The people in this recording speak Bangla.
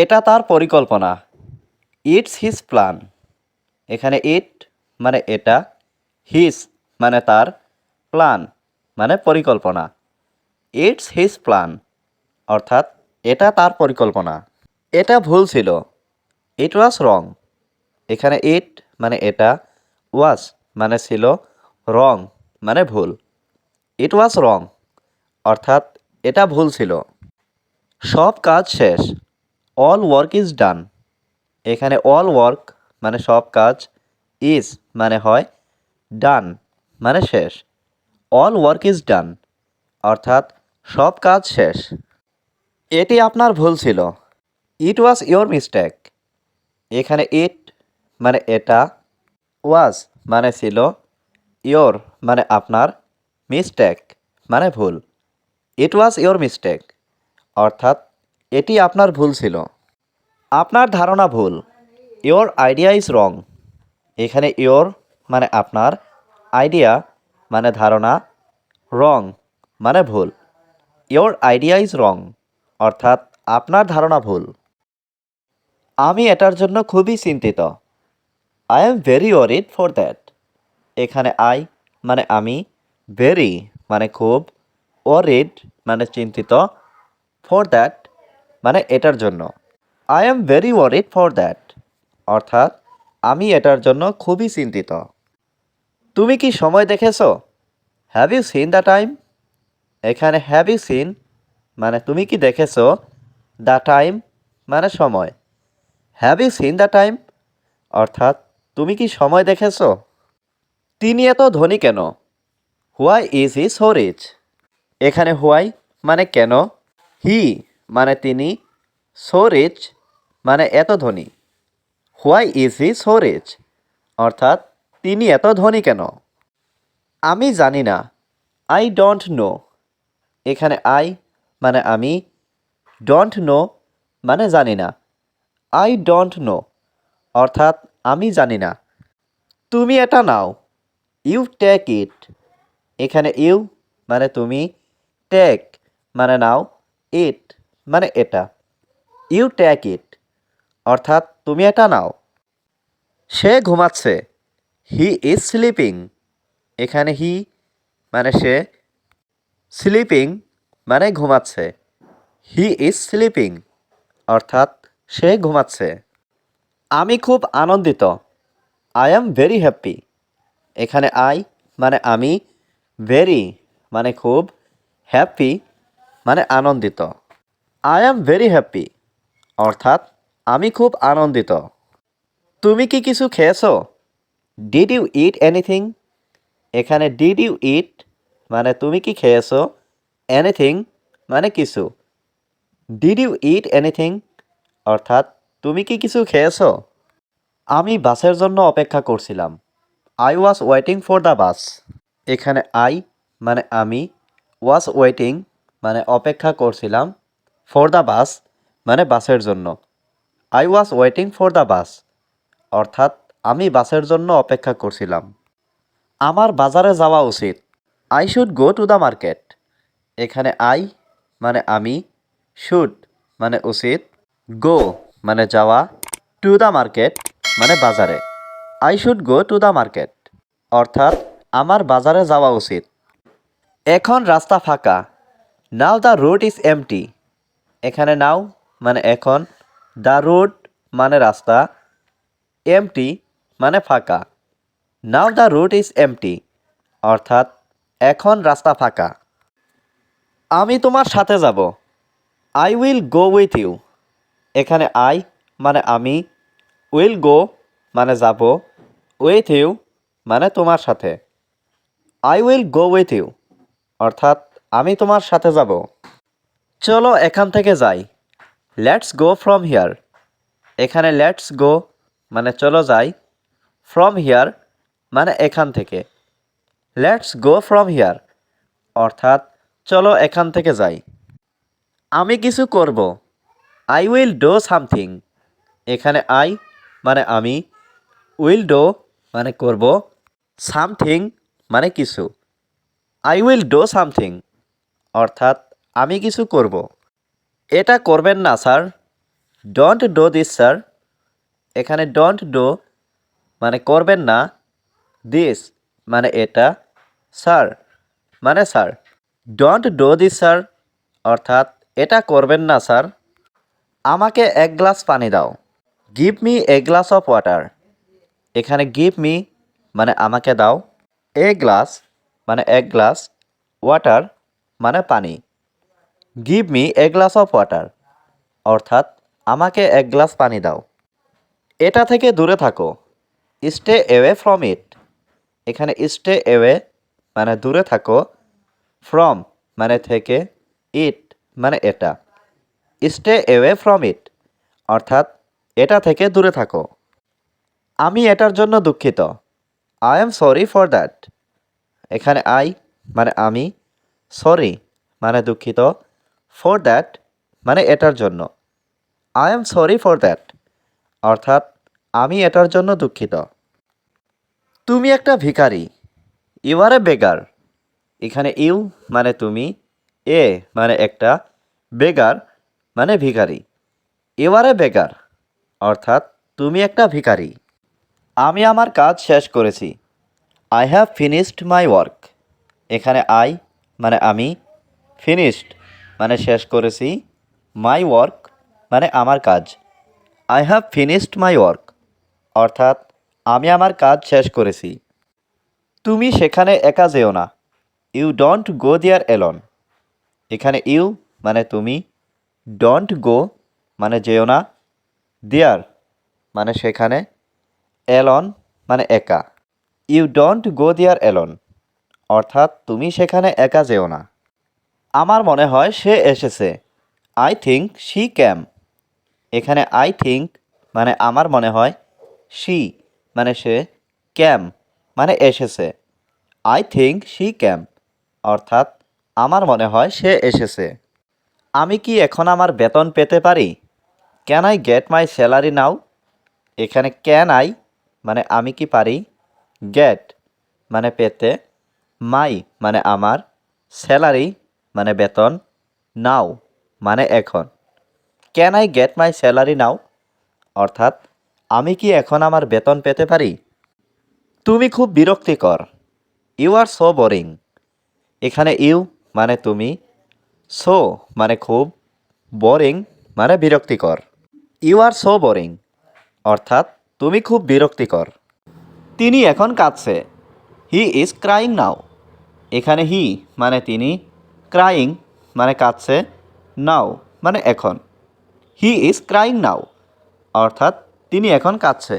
এটা তার পরিকল্পনা। ইটস হিজ প্ল্যান এখানে ইট মানে এটা হিজ মানে তার প্ল্যান মানে পরিকল্পনা। ইটস হিজ প্ল্যান অর্থাৎ এটা তার পরিকল্পনা। এটা ভুল ছিল। ইট ওয়াজ রং এখানে ইট মানে এটা ওয়াজ মানে ছিল রং মানে ভুল। ইট ওয়াজ রং অর্থাৎ এটা ভুল ছিল। সব কাজ শেষ। অল ওয়ার্ক ইজ ডান এখানে অল ওয়ার্ক মানে সব কাজ ইজ মানে হয় ডান মানে শেষ। অল ওয়ার্ক ইজ ডান অর্থাৎ সব কাজ শেষ। এটি আপনার ভুল ছিল। ইট ওয়াজ ইয়োর মিস্টেক এখানে ইট মানে এটা ওয়াজ মানে ছিল ইয়োর মানে আপনার মিস্টেক মানে ভুল। ইট ওয়াজ ইয়োর মিস্টেক অর্থাৎ এটি আপনার ভুল ছিল। আপনার ধারণা ভুল। ইয়োর আইডিয়া ইজ রং এখানে ইয়োর মানে আপনার আইডিয়া মানে ধারণা রং মানে ভুল। ইয়োর আইডিয়া ইজ রং অর্থাৎ আপনার ধারণা ভুল। আমি এটার জন্য খুবই চিন্তিত। I am very worried for that এখানে আই মানে আমি ভেরি মানে খুব ওরিড মানে চিন্তিত ফর দ্যাট মানে এটার জন্য। I am very worried for that অর্থাৎ, আমি এটার জন্য খুবই চিন্তিত। তুমি কি সময় দেখেছ? Have you seen the time এখানে হ্যাভ ইউ সিন মানে তুমি কি দেখেছ? দ্য টাইম মানে সময়। Have you seen the time অর্থাৎ, তুমি কি সময় দেখেছ? তিনি এত ধনী কেন? Why is he so rich এখানে হোয়াই মানে কেন? হি মানে তিনি সো রিচ মানে এত ধনী। Why is he so rich অর্থাৎ তিনি এত ধনী কেন? আমি জানি না। আই ডোন্ট নো এখানে আই মানে আমি। ডোন্ট নো মানে জানি না। আই ডোন্ট নো অর্থাৎ আমি জানি না। তুমি এটা নাও। ইউ টেক ইট এখানে ইউ মানে তুমি টেক মানে নাও ইট মানে এটা। ইউ ট্যাক ইট অর্থাৎ তুমি এটা নাও। সে ঘুমাচ্ছে। হি ইজ স্লিপিং এখানে হি মানে সে স্লিপিং মানে ঘুমাচ্ছে। হি ইজ স্লিপিং অর্থাৎ সে ঘুমাচ্ছে। আমি খুব আনন্দিত। আই এম ভেরি হ্যাপি এখানে আই মানে আমি ভেরি মানে খুব হ্যাপি মানে আনন্দিত। আই এম ভেরি হ্যাপি অর্থাৎ, আমি খুব আনন্দিত। তুমি কি কিছু খেয়েছো? ডিড ইউ ইট এনিথিং এখানে ডিড ইউ ইট মানে তুমি কি খেয়েছো? এনিথিং মানে কিছু। ডিড ইউ ইট এনিথিং অর্থাৎ, তুমি কি কিছু খেয়েছো? আমি বাসের জন্য অপেক্ষা করছিলাম। I was waiting for the bus এখানে আই মানে আমি ওয়াজ ওয়েটিং মানে অপেক্ষা করছিলাম। ফর দ্য বাস মানে বাসের জন্য। I was waiting for the bus অর্থাৎ আমি বাসের জন্য অপেক্ষা করছিলাম। আমার বাজারে যাওয়া উচিত। I should go to the market এখানে আই মানে আমি শুড মানে উচিত। গো মানে যাওয়া। টু দ্য মার্কেট মানে বাজারে। I should go to the market অর্থাৎ আমার বাজারে যাওয়া উচিত। এখন রাস্তা ফাঁকা। Now the road is empty এখানে নাও মানে এখন দ্য রোড মানে রাস্তা এমটি মানে ফাঁকা। Now the road is empty অর্থাৎ এখন রাস্তা ফাঁকা। আমি তোমার সাথে যাব। I will go with you এখানে আই মানে আমি উইল গো মানে যাব উইথ ইউ মানে তোমার সাথে। I will go with you অর্থাৎ আমি তোমার সাথে যাব। চলো এখান থেকে যাই। লেটস গো ফ্রম হিয়ার এখানে লেটস গো মানে চলো যাই। ফ্রম হিয়ার মানে এখান থেকে। লেটস গো ফ্রম হিয়ার অর্থাৎ চলো এখান থেকে যাই। আমি কিছু করব। আই উইল ডো সামথিং এখানে আই মানে আমি। উইল ডো মানে করব। সামথিং মানে কিছু। আই উইল ডো সামথিং অর্থাৎ আমি কিছু করব। এটা করবেন না, sir. Don't do this sir এখানে ডোন্ট ডো মানে করবেন না। দিস মানে এটা। স্যার মানে sir. Don't do this sir অর্থাৎ এটা করবেন না, স্যার। আমাকে এক গ্লাস পানি দাও। Give me a glass of water এখানে গিভ মি মানে আমাকে দাও। এ গ্লাস মানে এক গ্লাস। ওয়াটার মানে পানি। Give me a glass of water অর্থাৎ, আমাকে এক গ্লাস পানি দাও। এটা থেকে দূরে থাকো। স্টে এওয়ে ফ্রম ইট এখানে স্টে এওয়ে মানে দূরে থাকো। ফ্রম মানে থেকে। ইট মানে এটা। স্টে এওয়ে ফ্রম ইট অর্থাৎ, এটা থেকে দূরে থাকো। আমি এটার জন্য দুঃখিত। I am sorry for that এখানে আই মানে আমি। সরি মানে দুঃখিত। ফর দ্যাট মানে এটার জন্য। I am sorry for that অর্থাৎ আমি এটার জন্য দুঃখিত। তুমি একটা ভিখারি ইউ আর এ বেগার এখানে ইউ মানে তুমি, এ মানে একটা বেগার মানে ভিখারি। ইউ আর এ বেগার অর্থাৎ তুমি একটা ভিখারি। আমি আমার কাজ শেষ করেছি। I have finished my work এখানে আই মানে আমি ফিনিশড মানে শেষ করেছি মাই ওয়ার্ক মানে আমার কাজ। I have finished my work অর্থাৎ আমি আমার কাজ শেষ করেছি। তুমি সেখানে একা যেও না। You don't go there alone এখানে ইউ মানে তুমি ডোন্ট গো মানে যেও না। দেয়ার মানে সেখানে এলন মানে একা। You don't go there alone অর্থাৎ তুমি সেখানে একা যেও না। আমার মনে হয় সে এসেছে। আই থিঙ্ক শি ক্যাম এখানে আই থিঙ্ক মানে আমার মনে হয় শি মানে সে ক্যাম মানে এসেছে। আই থিঙ্ক শি ক্যাম অর্থাৎ আমার মনে হয় সে এসেছে। আমি কি এখন আমার বেতন পেতে পারি? Can I get my salary now এখানে ক্যান আই মানে আমি কি পারি? গেট মানে পেতে। মাই মানে আমার। স্যালারি মানে বেতন, নাও মানে এখন। Can I get my salary now অর্থাৎ, আমি কি এখন আমার বেতন পেতে পারি? তুমি খুব বিরক্তিকর। ইউ আর সো বোরিং এখানে ইউ মানে তুমি সো মানে খুব বোরিং মানে বিরক্তিকর। ইউ আর সো বোরিং অর্থাৎ, তুমি খুব বিরক্তিকর। তিনি এখন কাঁদছে। হি ইজ ক্রাইং নাও এখানে হি মানে তিনি ক্রাইং মানে কাঁদছে নাও মানে এখন। হি ইজ ক্রাইং নাও অর্থাৎ তিনি এখন কাঁদছে।